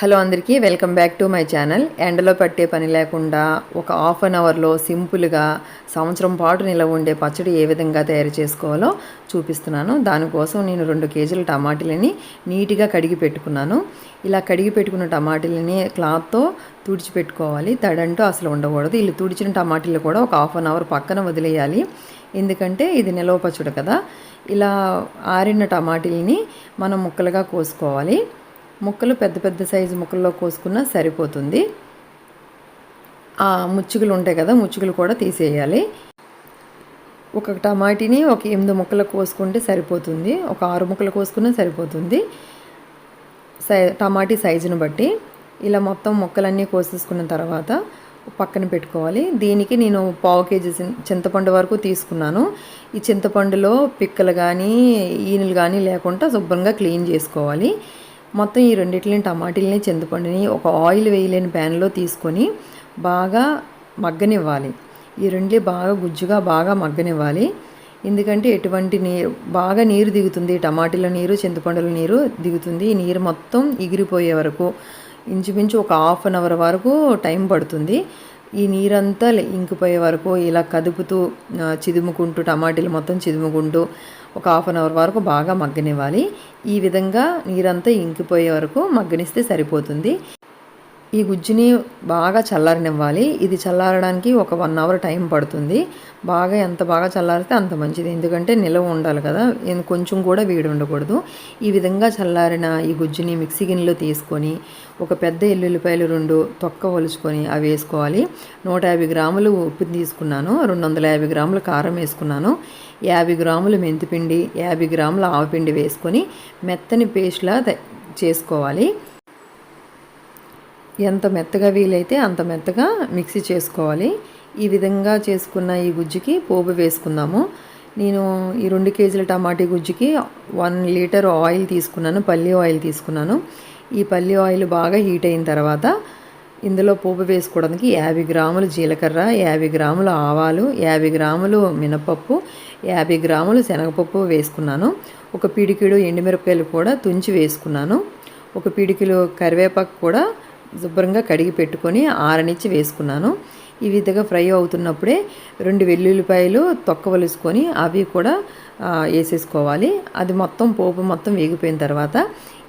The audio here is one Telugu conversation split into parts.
హలో అందరికీ welcome back to my channel. ఎండలో పట్టే పని లేకుండా ఒక హాఫ్ అన్ అవర్లో సింపుల్గా సంవత్సరం పాటు నిలవ ఉండే పచ్చడి ఏ విధంగా తయారు చేసుకోవాలో చూపిస్తున్నాను. దానికోసం నేను రెండు కేజీల టమాటీలని నీట్గా కడిగి పెట్టుకున్నాను. ఇలా కడిగి పెట్టుకున్న టమాటీలని క్లాత్తో తుడిచిపెట్టుకోవాలి తడంటూ అసలు ఉండకూడదు. వీళ్ళు తుడిచిన టమాటీలు కూడా ఒక హాఫ్ అన్ అవర్ పక్కన వదిలేయాలి. ఎందుకంటే ఇది నిలవ పచ్చడి కదా. ఇలా ఆరిన టమాటీలని మనం ముక్కలుగా కోసుకోవాలి. ముక్కలు పెద్ద పెద్ద సైజు ముక్కల్లో కోసుకున్నా సరిపోతుంది. ఆ ముచ్చుకులు ఉంటాయి కదా ముచ్చుకులు కూడా తీసేయాలి. ఒక టమాటీని ఒక ఎనిమిది ముక్కలు కోసుకుంటే సరిపోతుంది. ఒక ఆరు ముక్కలు కోసుకున్నా సరిపోతుంది. సై టమాటీ సైజును బట్టి. ఇలా మొత్తం ముక్కలన్నీ కోసేసుకున్న తర్వాత పక్కన పెట్టుకోవాలి. దీనికి నేను పావు కేజీ చింతపండు వరకు తీసుకున్నాను. ఈ చింతపండులో పిక్కలు కానీ ఈనులు కానీ లేకుండా శుభ్రంగా క్లీన్ చేసుకోవాలి. మొత్తం ఈ రెండిట్లని టమాటీలని చింతపండుని ఒక ఆయిల్ వేయలేని ప్యాన్లో తీసుకొని బాగా మగ్గనివ్వాలి. ఈ రెండు బాగా గుజ్జుగా బాగా మగ్గనివ్వాలి. ఎందుకంటే ఎటువంటి నీరు బాగా నీరు దిగుతుంది టమాటీల నీరు చింతపండుల నీరు దిగుతుంది. ఈ నీరు మొత్తం ఎగిరిపోయే వరకు ఇంచుమించు ఒక హాఫ్ అన్ అవర్ వరకు టైం పడుతుంది. ఈ నీరంతా ఇంకిపోయే వరకు ఇలా కదుపుతూ చిదుముకుంటూ టమాటీలు మొత్తం చిదుముకుంటూ ఒక హాఫ్ అన్ అవర్ వరకు బాగా మగ్గనివ్వాలి. ఈ విధంగా నీరంతా ఇంకిపోయే వరకు మగ్గనిస్తే సరిపోతుంది. ఈ గుజ్జుని బాగా చల్లారనివ్వాలి. ఇది చల్లారడానికి ఒక వన్ అవర్ టైం పడుతుంది. బాగా ఎంత బాగా చల్లారితే అంత మంచిది. ఎందుకంటే నిలవ ఉండాలి కదా. కొంచెం కూడా వేడి ఉండకూడదు. ఈ విధంగా చల్లారిన ఈ గుజ్జుని మిక్సీ గిన్నెలో తీసుకొని ఒక పెద్ద ఎల్లుల్లిపాయలు రెండు తొక్క ఒలుచుకొని అవి వేసుకోవాలి. నూట యాభై గ్రాములు ఉప్పు తీసుకున్నాను. రెండు వందల యాభై గ్రాములు కారం వేసుకున్నాను. యాభై గ్రాములు మెంతిపిండి యాభై గ్రాముల ఆవపిండి వేసుకొని మెత్తని పేస్ట్లా చేసుకోవాలి. ఎంత మెత్తగా వీలైతే అంత మెత్తగా మిక్సీ చేసుకోవాలి. ఈ విధంగా చేసుకున్న ఈ గుజ్జుకి పోపు వేసుకుందాము. నేను ఈ రెండు కేజీల టమాటీ గుజ్జుకి వన్ లీటర్ ఆయిల్ తీసుకున్నాను పల్లి ఆయిల్ తీసుకున్నాను. ఈ పల్లి ఆయిల్ బాగా హీట్ అయిన తర్వాత ఇందులో పోపు వేసుకోవడానికి యాభై గ్రాములు జీలకర్ర యాభై గ్రాములు ఆవాలు యాభై గ్రాములు మినపప్పు యాభై గ్రాములు శనగపప్పు వేసుకున్నాను. ఒక పిడికిడు ఎండుమిరపకాయలు కూడా తుంచి వేసుకున్నాను. ఒక పిడికిలు కరివేపాకు కూడా శుభ్రంగా కడిగి పెట్టుకొని ఆరనిచ్చి వేసుకున్నాను. ఈ విధంగా ఫ్రై అవుతున్నప్పుడే రెండు వెల్లుల్లిపాయలు తొక్కవలుసుకొని అవి కూడా వేసేసుకోవాలి. అది మొత్తం పోపు మొత్తం వేగిపోయిన తర్వాత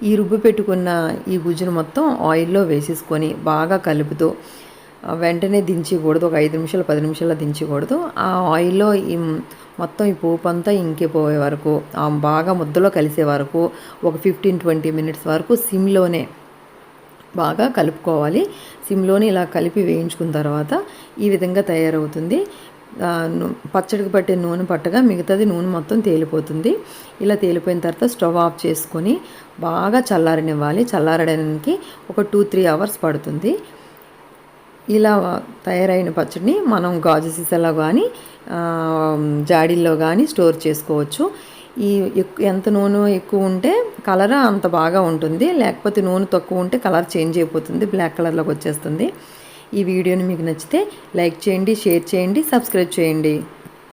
ఈ రుబ్బు పెట్టుకున్న ఈ గుజ్జును మొత్తం ఆయిల్లో వేసేసుకొని బాగా కలుపుతూ వెంటనే దించకూడదు. ఒక ఐదు నిమిషాలు పది నిమిషాల్లో దించకూడదు. ఆ ఆయిల్లో ఈ మొత్తం ఈ పోపు అంతా ఇంకిపోయే వరకు బాగా ముద్దలో కలిసే వరకు ఒక ఫిఫ్టీన్ ట్వంటీ మినిట్స్ వరకు సిమ్లోనే బాగా కలుపుకోవాలి. సిమ్లోని ఇలా కలిపి వేయించుకున్న తర్వాత ఈ విధంగా తయారవుతుంది. పచ్చడికి పట్టే నూనె పట్టగా మిగతాది నూనె మొత్తం తేలిపోతుంది. ఇలా తేలిపోయిన తర్వాత స్టవ్ ఆఫ్ చేసుకొని బాగా చల్లారనివ్వాలి. చల్లారడానికి ఒక టూ త్రీ అవర్స్ పడుతుంది. ఇలా తయారైన పచ్చడిని మనం గాజు సీసాలో కానీ జాడీల్లో కానీ స్టోర్ చేసుకోవచ్చు. ఈ ఎంత నూనె ఎక్కువ ఉంటే కలర్ అంత బాగా ఉంటుంది. లేకపోతే నూనె తక్కువ ఉంటే కలర్ చేంజ్ అయిపోతుంది. బ్లాక్ కలర్లోకి వచ్చేస్తుంది. ఈ వీడియోని మీకు నచ్చితే లైక్ చేయండి షేర్ చేయండి సబ్స్క్రైబ్ చేయండి.